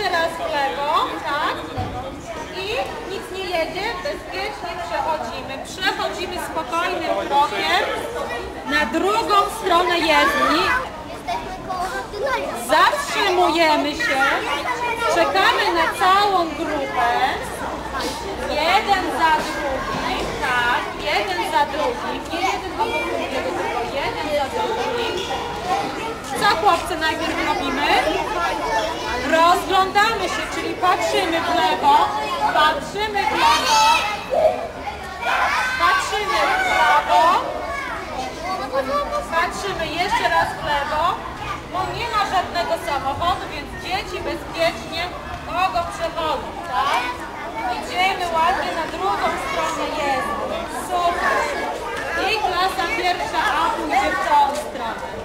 Jeszcze raz w lewo, tak? I nic nie jedzie, bezpiecznie przechodzimy. Przechodzimy spokojnym krokiem na drugą stronę jezdni. Zatrzymujemy się, czekamy na całą grupę. Jeden za drugim, tak, jeden za drugim, nie jeden obok drugiego, tylko jeden za drugim. Co chłopcy najpierw robimy? Rozglądamy się, czyli patrzymy w lewo, patrzymy w lewo, patrzymy w prawo, patrzymy jeszcze raz w lewo, bo nie ma żadnego samochodu, więc dzieci bezpiecznie mogą przechodzić, tak? Idziemy ładnie na drugą stronę jezdni. Super. I klasa pierwsza A pójdzie w tą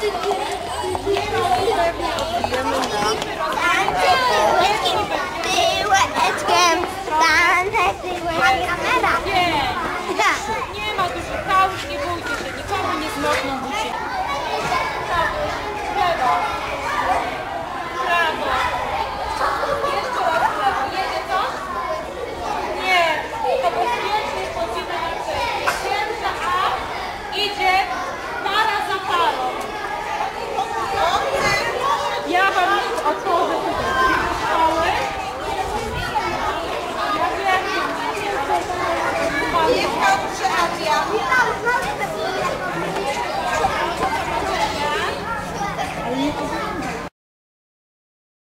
사진 I'll tell.